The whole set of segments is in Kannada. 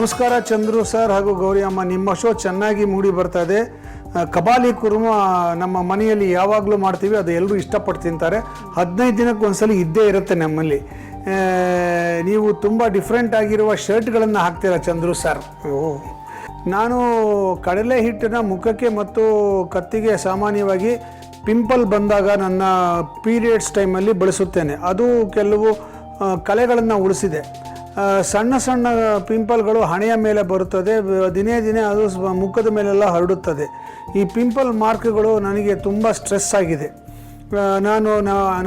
ನಮಸ್ಕಾರ ಚಂದ್ರು ಸರ್ ಹಾಗೂ ಗೌರಿ ಅಮ್ಮ ನಿಮ್ಮ ಶೋ ಚೆನ್ನಾಗಿ ಮೂಡಿ ಬರ್ತಾ ಇದೆ. ಕಬಾಲಿ ಕುರ್ಮ ನಮ್ಮ ಮನೆಯಲ್ಲಿ ಯಾವಾಗಲೂ ಮಾಡ್ತೀವಿ ಅದು ಎಲ್ಲರೂ ಇಷ್ಟಪಟ್ಟು ತಿಂತಾರೆ. ಹದಿನೈದು ದಿನಕ್ಕೆ ಒಂದ್ಸಲ ಇದ್ದೇ ಇರುತ್ತೆ ನಮ್ಮಲ್ಲಿ. ನೀವು ತುಂಬ ಡಿಫ್ರೆಂಟ್ ಆಗಿರುವ ಶರ್ಟ್ಗಳನ್ನು ಹಾಕ್ತೀರಾ ಚಂದ್ರು ಸರ್ ನಾನು ಕಡಲೆ ಹಿಟ್ಟಿನ ಮುಖಕ್ಕೆ ಮತ್ತು ಕತ್ತಿಗೆ ಸಾಮಾನ್ಯವಾಗಿ ಪಿಂಪಲ್ ಬಂದಾಗ ನನ್ನ ಪೀರಿಯಡ್ಸ್ ಟೈಮಲ್ಲಿ ಬಳಸುತ್ತೇನೆ. ಅದು ಕೆಲವು ಕಲೆಗಳನ್ನು ಉಳಿಸಿದೆ. ಸಣ್ಣ ಸಣ್ಣ ಪಿಂಪಲ್ಗಳು ಹಣೆಯ ಮೇಲೆ ಬರುತ್ತದೆ. ದಿನೇ ದಿನೇ ಅದು ಮುಖದ ಮೇಲೆಲ್ಲ ಹರಡುತ್ತದೆ. ಈ ಪಿಂಪಲ್ ಮಾರ್ಕ್ಗಳು ನನಗೆ ತುಂಬ ಸ್ಟ್ರೆಸ್ ಆಗಿದೆ. ನಾನು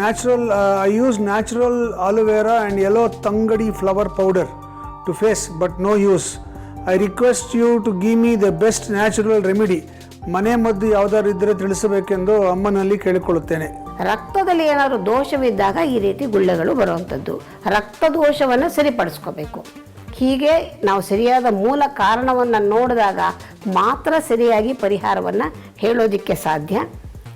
natural I use natural aloe vera and yellow ತಂಗಡಿ flower powder to face but no use I request you to give me the best natural remedy ಮನೆ ಮದ್ದು ಯಾವ್ದಾದ್ರು ಇದ್ದರೆ ತಿಳಿಸಬೇಕೆಂದು ಅಮ್ಮನಲ್ಲಿ ಕೇಳಿಕೊಳ್ಳುತ್ತೇನೆ. ರಕ್ತದಲ್ಲಿ ಏನಾದರೂ ದೋಷವಿದ್ದಾಗ ಈ ರೀತಿ ಗುಳ್ಳೆಗಳು ಬರುವಂಥದ್ದು. ರಕ್ತ ದೋಷವನ್ನು ಸರಿಪಡಿಸ್ಕೋಬೇಕು. ಹೀಗೆ ನಾವು ಸರಿಯಾದ ಮೂಲ ಕಾರಣವನ್ನು ನೋಡಿದಾಗ ಮಾತ್ರ ಸರಿಯಾಗಿ ಪರಿಹಾರವನ್ನು ಹೇಳೋದಕ್ಕೆ ಸಾಧ್ಯ.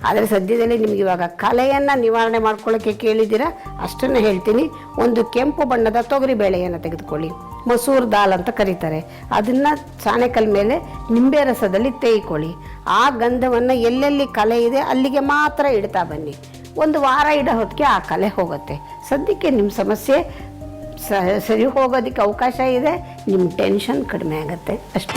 ಆದರೆ ಸದ್ಯದಲ್ಲಿ ನಿಮಗೆ ಇವಾಗ ಕಲೆಯನ್ನು ನಿವಾರಣೆ ಮಾಡ್ಕೊಳ್ಳೋಕ್ಕೆ ಕೇಳಿದ್ದೀರಾ? ಅಷ್ಟನ್ನು ಹೇಳ್ತೀನಿ. ಒಂದು ಕೆಂಪು ಬಣ್ಣದ ತೊಗರಿ ಬೇಳೆಯನ್ನು ತೆಗೆದುಕೊಳ್ಳಿ. ಮಸೂರ್ ದಾಲ್ ಅಂತ ಕರೀತಾರೆ. ಅದನ್ನು ಸಾಣೆಕಲ್ ಮೇಲೆ ನಿಂಬೆ ರಸದಲ್ಲಿ ತೇಯ್ಕೊಳ್ಳಿ. ಆ ಗಂಧವನ್ನು ಎಲ್ಲೆಲ್ಲಿ ಕಲೆ ಇದೆ ಅಲ್ಲಿಗೆ ಮಾತ್ರ ಇಡ್ತಾ ಬನ್ನಿ. ಒಂದು ವಾರ ಇಡೋ ಹೊತ್ತಿಗೆ ಆ ಕಲೆ ಹೋಗುತ್ತೆ. ಸದ್ಯಕ್ಕೆ ನಿಮ್ಮ ಸಮಸ್ಯೆ ಸರಿ ಹೋಗೋದಕ್ಕೆ ಅವಕಾಶ ಇದೆ. ನಿಮ್ಮ ಟೆನ್ಷನ್ ಕಡಿಮೆ ಆಗುತ್ತೆ. ಅಷ್ಟೇ.